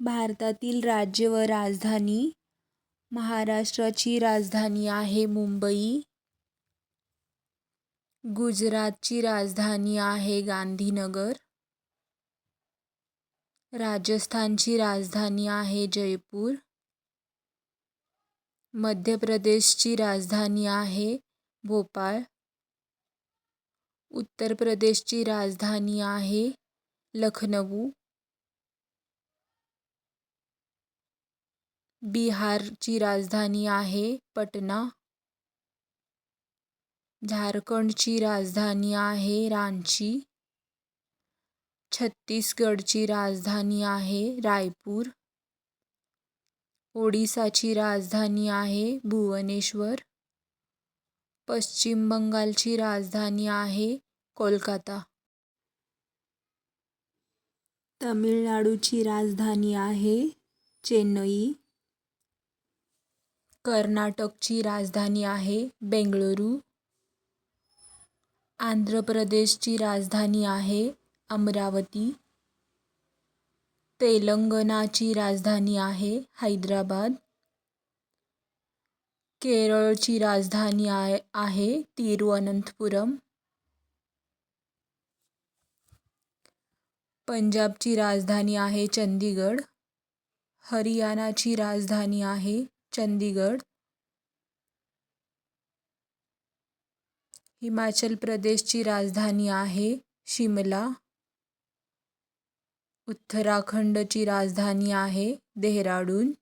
भारतातील राज्य व राजधानी महाराष्ट्राची राजधानी आहे मुंबई. गुजरातची राजधानी आहे गांधीनगर. राजस्थानची राजधानी आहे जयपूर. मध्य प्रदेशची राजधानी आहे भोपाळ. उत्तर प्रदेशची राजधानी आहे लखनऊ. बिहारची राजधानी आहे पटना. झारखंडची राजधानी आहे रांची. छत्तीसगडची राजधानी आहे रायपूर. ओडिसाची राजधानी आहे भुवनेश्वर. पश्चिम बंगालची राजधानी आहे कोलकाता. तमिळनाडूची राजधानी आहे चेन्नई. कर्नाटकची राजधानी आहे बेंगळुरू. आंध्र प्रदेशची राजधानी आहे अमरावती. तेलंगणाची राजधानी आहे हैदराबाद. केरळची राजधानी आहे आहे तिरुअनंतपुरम. पंजाबची राजधानी आहे चंदीगड हरियाणाची राजधानी आहे चंदीगड हिमाचल प्रदेशची राजधानी आहे शिमला उत्तराखंडची राजधानी आहे देहराडून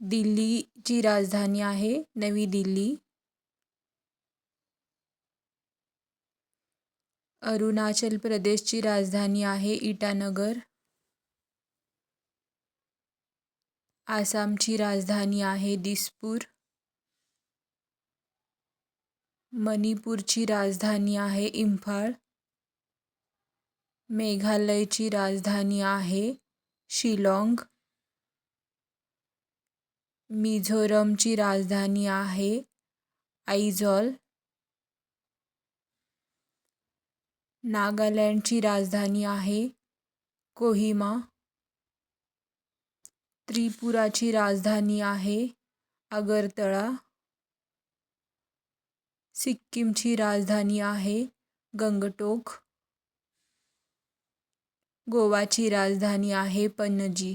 दिल्लीची राजधानी आहे नवी दिल्ली अरुणाचल प्रदेशची राजधानी आहे इटानगर आसामची राजधानी आहे दिसपूर. मणिपूरची राजधानी आहे इम्फाळ मेघालयची राजधानी आहे शिलाँग. मिझोरमची राजधानी आहे आईझॉल नागालँडची राजधानी आहे कोहिमा. त्रिपुराची राजधानी आहे आगरतळा सिक्कीमची राजधानी आहे गंगटोक. गोवाची राजधानी आहे पणजी.